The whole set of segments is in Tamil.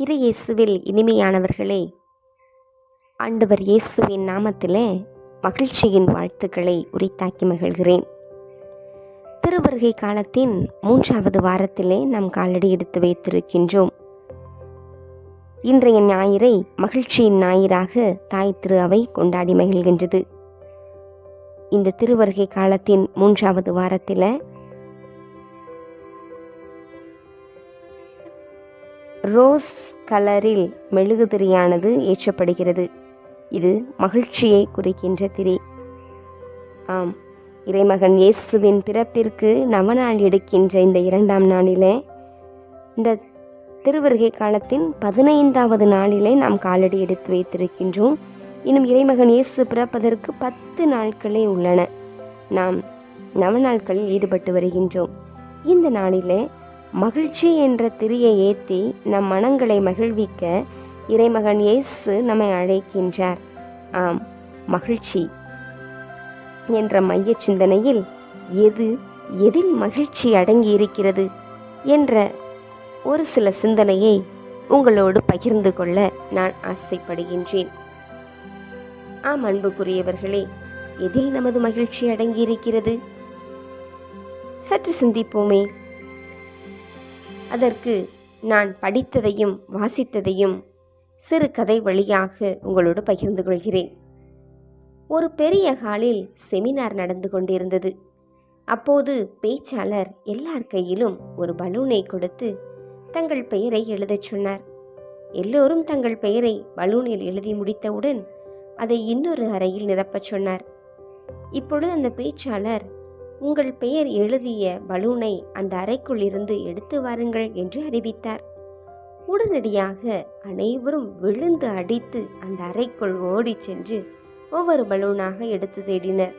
இரு இயேசுவில் இனிமையானவர்களே ஆண்டவர் இயேசுவின் நாமத்திலே மகிழ்ச்சியின் வாழ்த்துக்களை உரித்தாக்கி மகிழ்கிறேன். திருவருகை காலத்தின் மூன்றாவது வாரத்திலே நாம் காலடி எடுத்து வைத்திருக்கின்றோம். இன்றைய ஞாயிறை மகிழ்ச்சியின் ஞாயிறாக தாய் திரு அவை கொண்டாடி மகிழ்கின்றது. இந்த திருவருகை காலத்தின் மூன்றாவது வாரத்தில் ரோஸ் கலரில் மெழுகுதிரியானது ஏற்றப்படுகிறது. இது மகிழ்ச்சியை குறிக்கின்ற திரி. ஆம் இறைமகன் இயேசுவின் பிறப்பிற்கு நவநாள் எடுக்கின்ற இந்த இரண்டாம் நாளிலே இந்த திருவருகை காலத்தின் பதினைந்தாவது நாளிலே நாம் காலடி எடுத்து வைத்திருக்கின்றோம். இன்னும் இறைமகன் இயேசு பிறப்பதற்கு பத்து நாட்களே உள்ளன. நாம் நவநாட்களில் ஈடுபட்டு வருகின்றோம். இந்த நாளிலே மகிழ்ச்சி என்ற திரியை ஏற்றி நம் மனங்களை மகிழ்விக்க இறைமகன் இயேசு நம்மை அழைக்கின்றார். ஆம் மகிழ்ச்சி என்ற மைய சிந்தனையில் எது எதில் மகிழ்ச்சி அடங்கி இருக்கிறது என்ற ஒரு சில சிந்தனையை உங்களோடு பகிர்ந்து கொள்ள நான் ஆசைப்படுகின்றேன். ஆம் அன்புக்குரியவர்களே எதில் நமது மகிழ்ச்சி அடங்கி இருக்கிறது? சற்று சிந்திப்போமே. அதற்கு நான் படித்ததையும் வாசித்ததையும் சிறு கதை வழியாக உங்களோடு பகிர்ந்து கொள்கிறேன். ஒரு பெரிய ஹாலில் செமினார் நடந்து கொண்டிருந்தது. அப்போது பேச்சாளர் எல்லார் கையிலும் ஒரு பலூனை கொடுத்து தங்கள் பெயரை எழுதச் சொன்னார். எல்லோரும் தங்கள் பெயரை பலூனில் எழுதி முடித்தவுடன் அதை இன்னொரு அறையில் நிரப்பச் சொன்னார். இப்பொழுது அந்த பேச்சாளர் உங்கள் பெயர் எழுதிய பலூனை அந்த அறைக்குள் இருந்து எடுத்து வாருங்கள் என்று அறிவித்தார். உடனடியாக அனைவரும் விழுந்து அடித்து அந்த அறைக்குள் ஓடிச் சென்று ஒவ்வொரு பலூனாக எடுத்து தேடினர்.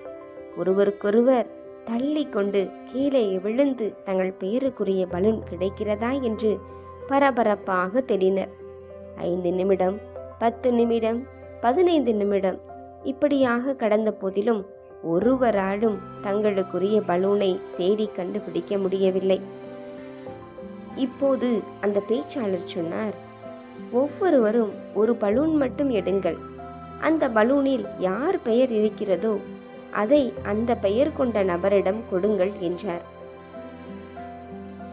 ஒருவருக்கொருவர் தள்ளி கொண்டு கீழே விழுந்து தங்கள் பெயருக்குரிய பலூன் கிடைக்கிறதா என்று பரபரப்பாக தேடினர். ஐந்து நிமிடம் பத்து நிமிடம் பதினைந்து நிமிடம் இப்படியாக கடந்த போதிலும் ஒருவராலும் தங்களுக்குரிய பலூனை தேடி கண்டுபிடிக்க முடியவில்லை. இப்போது அந்த பேச்சாளர் சொன்னார் ஒவ்வொருவரும் ஒரு பலூன் மட்டும் எடுங்கள். அந்த பலூனில் யார் பெயர் இருக்கிறதோ அதை அந்த பெயர் கொண்ட நபரிடம் கொடுங்கள் என்றார்.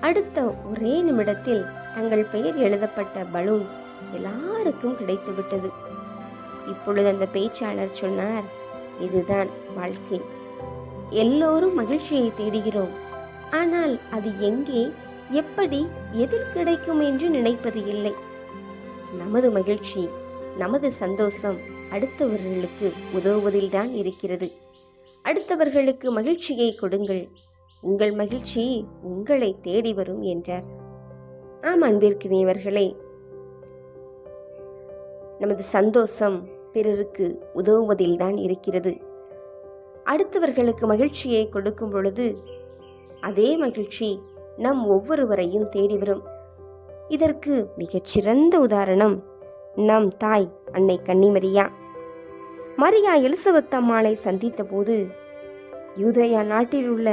அடுத்த ஒரே நிமிடத்தில் தங்கள் பெயர் எழுதப்பட்ட பலூன் எல்லாருக்கும் கிடைத்துவிட்டது. இப்பொழுது அந்த பேச்சாளர் சொன்னார் இதுதான் வாழ்க்கை. எல்லோரும் மகிழ்ச்சியை தேடுகிறோம். ஆனால் அது எங்கே எப்படி எதில் கிடைக்கும் என்று நினைப்பது இல்லை. நமது மகிழ்ச்சி நமது சந்தோஷம் அடுத்தவர்களுக்கு உதவுவதில்தான் இருக்கிறது. அடுத்தவர்களுக்கு மகிழ்ச்சியை கொடுங்கள். உங்கள் மகிழ்ச்சி உங்களை தேடி வரும் என்றார். ஆம் அன்பிற்கினியவர்களே நமது சந்தோஷம் பிறருக்கு உதவுவதில்தான் இருக்கிறது. அடுத்தவர்களுக்கு மகிழ்ச்சியை கொடுக்கும் பொழுது அதே மகிழ்ச்சி நம் ஒவ்வொருவரையும் தேடி வரும். இதற்கு மிகச்சிறந்த உதாரணம் நம் தாய் அன்னை கன்னிமரியா. மரியா எலிசபெத்தம்மாளை சந்தித்த போது யூதயா நாட்டில் உள்ள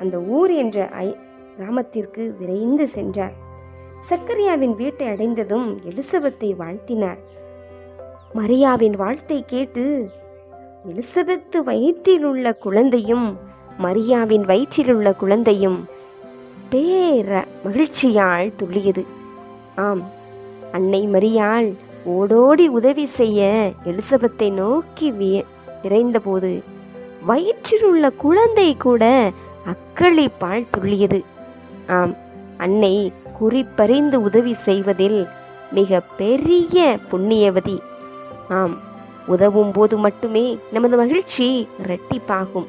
அந்த ஊர் என்ற ஐ கிராமத்திற்கு விரைந்து சென்றார். சக்கரியாவின் வீட்டை அடைந்ததும் எலிசபெத்தை வாழ்த்தினார். மரியாவின் வாழ்த்தை கேட்டு எலிசபெத்து வயிற்றில் உள்ள குழந்தையும் மரியாவின் வயிற்றில் உள்ள குழந்தையும் பேர மகிழ்ச்சியால் துள்ளியது. ஆம் அன்னை மரியாள் ஓடோடி உதவி செய்ய எலிசபெத்தை நோக்கி விரைந்தபோது வயிற்றில் உள்ள குழந்தை கூட அக்களிப்பால் துள்ளியது. ஆம் அன்னை குறிப்பறிந்து உதவி செய்வதில் மிக பெரிய புண்ணியவதி. ஆம். உதவும் போது மட்டுமே நமது மகிழ்ச்சி இரட்டிப்பாகும்.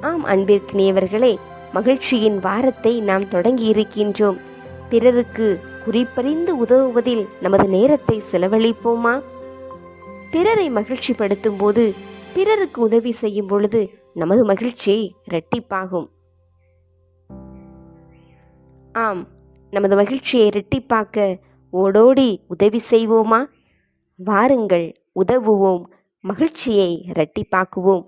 ஆம் அன்பிற்கினியவர்களே மகிழ்ச்சியின் வாரத்தை நாம் தொடங்கி இருக்கின்றோம் பிறருக்கு குறிப்பறிந்து உதவுவதில் நமது நேரத்தை செலவழிப்போமா? பிறரை மகிழ்ச்சிப்படுத்தும் போது பிறருக்கு உதவி செய்யும் பொழுது நமது மகிழ்ச்சி இரட்டிப்பாகும். ஆம் நமது மகிழ்ச்சியை இரட்டிப்பாக்க ஓடோடி உதவி செய்வோமா? வாருங்கள் உதவுவோம் மகிழ்ச்சியை இரட்டிப்பாக்குவோம்.